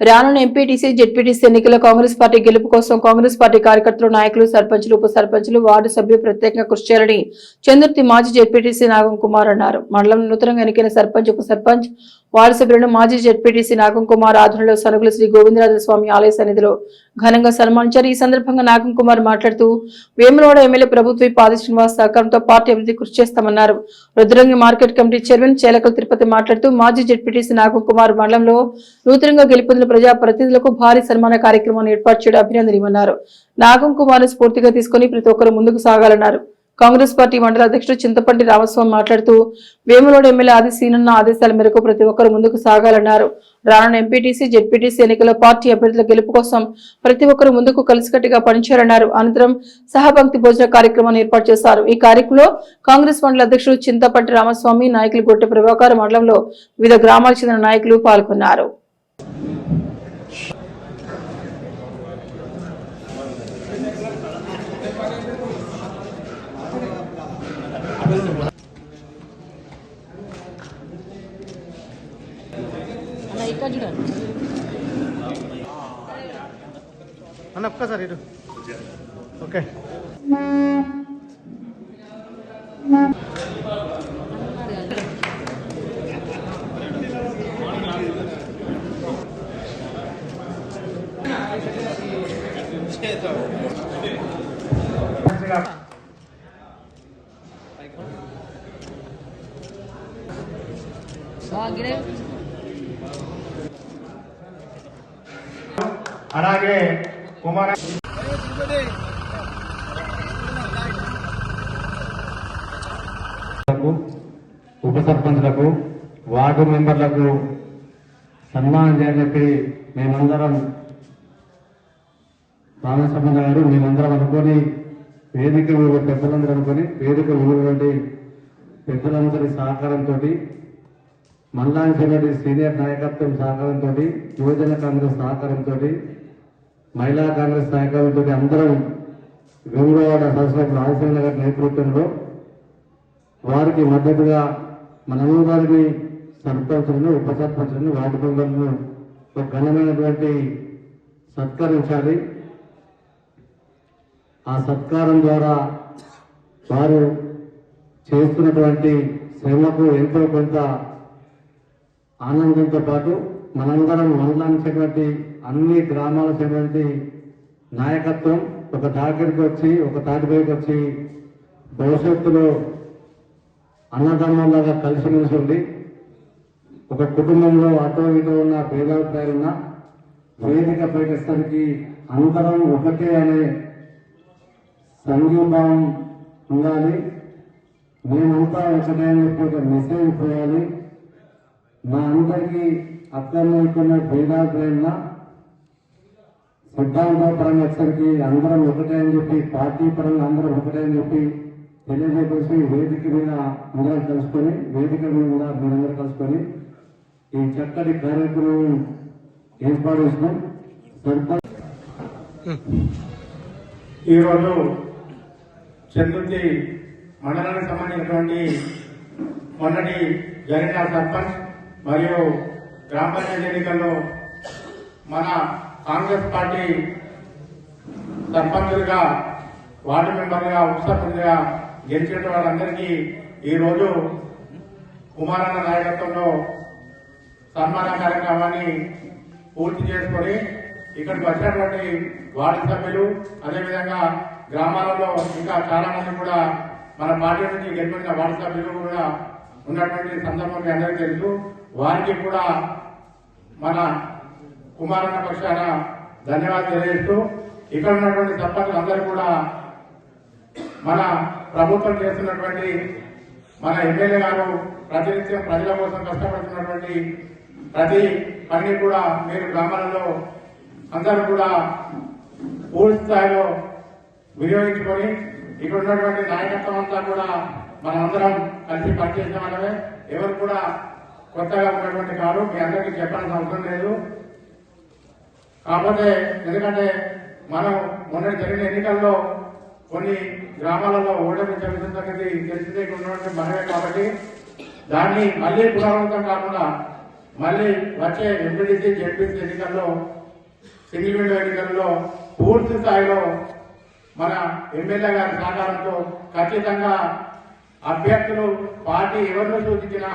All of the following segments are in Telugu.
రానున్న ఎంపీటీసీ జెడ్పీటీసీ ఎన్నికల్లో కాంగ్రెస్ పార్టీ గెలుపు కోసం కాంగ్రెస్ పార్టీ కార్యకర్తలు నాయకులు సర్పంచులు ఉప సర్పంచులు వార్డు సభ్యులు ప్రత్యేకంగా కృషి చేయాలని చంద్రుతి మాజీ జెడ్పీటీసీ నాగం కుమార్ అన్నారు. మండలం నూతనంగా ఎన్నికైన సర్పంచ్ ఉప సర్పంచ్ వార్డు సభ్యులను మాజీ జెడ్పీటీసీ నాగం కుమార్ ఆధ్వర్యంలో సనుగుల శ్రీ గోవిందరాజ స్వామి ఆలయ సన్నిధిలో ఘనంగా సన్మానించారు. ఈ సందర్భంగా నాగం కుమార్ మాట్లాడుతూ వేములవాడ ఎమ్మెల్యే ప్రభుత్వ పాది శ్రీనివాస్ సహకారంతో పార్టీ అభివృద్ధి కృషి చేస్తామన్నారు. Rudrangi market committee chairman Chelakala Tirupati మాట్లాడుతూ మాజీ జెడ్పీటీసీ నాగం కుమార్ మండలంలో నూతనంగా గెలుపొందిన ప్రజా ప్రతినిధులకు భారీ సన్మాన కార్యక్రమాన్ని ఏర్పాటు చేయడం అభినందనమన్నారు నాగం కుమార్ స్ఫూర్తిగా తీసుకుని ప్రతి ఒక్కరు ముందుకు సాగాలన్నారు. కాంగ్రెస్ పార్టీ మండల అధ్యక్షుడు చింతపండి రామస్వామి మాట్లాడుతూ వేములోడు ఎమ్మెల్యే ఆది సీనన్న ఆదేశాల మేరకు ప్రతి ఒక్కరు ముందుకు సాగాలన్నారు. రానున్న ఎంపీటీసీ జెడ్పీటీసీ ఎన్నికల్లో పార్టీ అభ్యర్థుల గెలుపు కోసం ప్రతి ఒక్కరు ముందుకు కలిసికట్టుగా పనిచేయాలన్నారు. అనంతరం సహభక్తి భోజన కార్యక్రమాన్ని ఏర్పాటు చేశారు. ఈ కార్యక్రమంలో కాంగ్రెస్ మండల అధ్యక్షుడు చింతపంటి రామస్వామి నాయకులు గొట్టె ప్రభాకర్ మండలంలో వివిధ గ్రామాలకు చెందిన నాయకులు పాల్గొన్నారు. అన్న ఒక్కసారి ఇటు ఓకే అలాగే కుమార ఉప సర్పంచ్లకు వార్డు మెంబర్లకు సన్మానం చేయాలని చెప్పి మేమందరం రామసంబంధ గారు మేమందరం అనుకొని వేదిక ఊరు పెద్దలందరూ అనుకొని వేదిక ఊరు పెద్దలందరి సహకారంతో మండలానికి సీనియర్ నాయకత్వం సహకారంతో యువజన కాంగ్రెస్ సహకారంతో మహిళా కాంగ్రెస్ సహకారంతో అందరం గంగవాడ సరస్వతి రాజశేఖర గారి నేతృత్వంలో వారికి మద్దతుగా మనందరినీ సర్పంచులను ఉప సర్పంచులను వార్డు మెంబర్లను ఒక ఘనమైనటువంటి సత్కరించాలి ఆ సత్కారం ద్వారా వారు చేస్తున్నటువంటి శ్రమకు ఎంతో కొంత ఆనందంతో పాటు మనందరం మండలానికి అన్ని గ్రామాలకు నాయకత్వం ఒక దగ్గరికి వచ్చి ఒక తాటిపైకి వచ్చి భవిష్యత్తులో అన్నదమ్ములాగా కలిసిమెలిసి ఉండి ఒక కుటుంబంలో అటో ఇటో ఉన్న భేదాభిప్రాయాలున్న వేదిక పైకి అందరం ఒకటే అనే సంఘీభావం ఉండాలి. మేమంతా ఒకటే అని ఒక మెసేజ్ పోయాలి మా అందరికీ అక్కర్లేకున్న భేదాభిప్రాయాలున్న సిద్ధాంతపరంగా వచ్చరికి అందరం ఒకటే అని చెప్పి పార్టీ పరంగా అందరం ఒకటే అని చెప్పి తెలియజేసి వేదిక మీద అందరం కలుసుకొని వేదిక మీద కూడా మీరందరూ కలుసుకొని ఈ చక్కటి కార్యక్రమం ఏర్పాటు చేసినాం. సర్పంచ్ ఈరోజు చంద్రుతి మండలానికి సంబంధించినటువంటి మొన్నటి జరిగిన సర్పంచ్ మరియు గ్రామ పంచాయతీ ఎన్నికల్లో మన కాంగ్రెస్ పార్టీ సర్పంచులుగా వార్డు మెంబర్గా ఉప సర్పంచ్గా గెలిచిన వాళ్ళందరికీ ఈరోజు కుమారన్న నాయకత్వంలో సన్మాన కార్యక్రమాన్ని పూర్తి చేసుకొని ఇక్కడికి వచ్చినటువంటి వార్డు సభ్యులు అదేవిధంగా గ్రామాలలో ఇంకా చాలా మంది కూడా మన పార్టీ నుంచి గెలిపిన వార్డు సభ్యులు కూడా ఉన్నటువంటి సందర్భం మీ అందరికీ తెలుసు. వారికి కూడా మన కుమారన్న పక్షాన ధన్యవాదాలు తెలియజేస్తూ ఇక్కడ ఉన్నటువంటి సర్పంచులు అందరూ కూడా మన ప్రభుత్వం చేస్తున్నటువంటి మన ఎమ్మెల్యే గారు ప్రతినిత్యం ప్రజల కోసం కష్టపడుతున్నటువంటి ప్రతి పని కూడా మీరు గ్రామాలలో అందరూ కూడా పూర్తి స్థాయిలో వినియోగించుకొని ఇక్కడ ఉన్నటువంటి నాయకత్వం అంతా కూడా మనం అందరం కలిసి పనిచేసిన వాళ్ళమే. ఎవరు కూడా కొత్తగా ఉన్నటువంటి కాదు మీ అందరికీ చెప్పాల్సిన అవసరం లేదు. కాకపోతే ఎందుకంటే మనం మొన్న జరిగిన ఎన్నికల్లో కొన్ని గ్రామాలలో ఓటమి జరుగుతున్న అనేది తెలిసిందే ఉన్నటువంటి మనమే కాబట్టి. దాన్ని మళ్ళీ పునరావృతం కాకుండా మళ్ళీ వచ్చే ఎంపీడీసీ జడ్పీసీ ఎన్నికల్లో సింగిల్ విండో ఎన్నికల్లో పూర్తి స్థాయిలో మన ఎమ్మెల్యే గారి సహకారంతో ఖచ్చితంగా అభ్యర్థులు పార్టీ ఎవరిని సూచించినా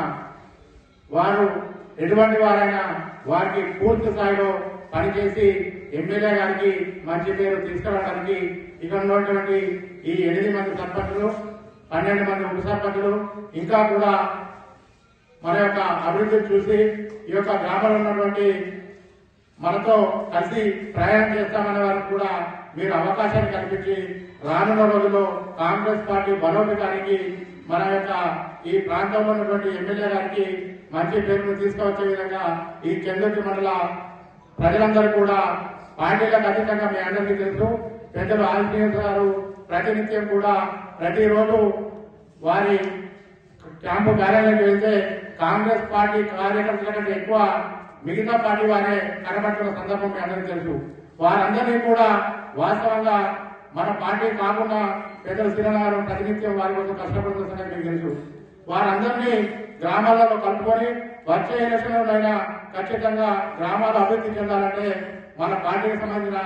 వారు ఎటువంటి వారైనా వారికి పూర్తి స్థాయిలో పనిచేసి ఎమ్మెల్యే గారికి మంచి పేరు తీసుకురావడానికి ఇక్కడ ఉన్నటువంటి ఈ ఎనిమిది మంది సర్పంచులు పన్నెండు మంది ఉప సర్పంచులు ఇంకా కూడా మన యొక్క అభివృద్ధి చూసి ఈ యొక్క గ్రామంలో ఉన్నటువంటి మనతో కలిసి ప్రయాణం చేస్తామనే వారికి కూడా మీరు అవకాశాన్ని కల్పించి రానున్న రోజుల్లో కాంగ్రెస్ పార్టీ బలోపేతానికి మన యొక్క ఈ ప్రాంతంలో ఉన్నటువంటి ఎమ్మెల్యే గారికి మంచి పేరును తీసుకువచ్చే విధంగా ఈ చంద్రుడి మండల ప్రజలందరూ కూడా పార్టీలకు అతీతంగా మీ అందరికీ తెలుసు. పెద్దలు ఆంజనేయ గారు ప్రతినిత్యం కూడా ప్రతిరోజు వారి క్యాంపు కార్యాలయానికి వెళ్తే కాంగ్రెస్ పార్టీ కార్యకర్తల కంటే ఎక్కువ మిగతా పార్టీ వారే కనబడుతున్న సందర్భం మీ అందరికీ తెలుసు. వారందరినీ కూడా వాస్తవంగా మన పార్టీ కాకుండా పెద్దలు శ్రీనారాయణ ప్రతినిత్యం వారి కోసం కష్టపడుతున్న సంగతి మీకు తెలుసు. వారందరినీ గ్రామాలలో కలుపుకొని వచ్చే ఎలక్షన్లోనైనా ఖచ్చితంగా గ్రామాలు అభివృద్ధి చెందాలంటే మన పార్టీకి సంబంధించిన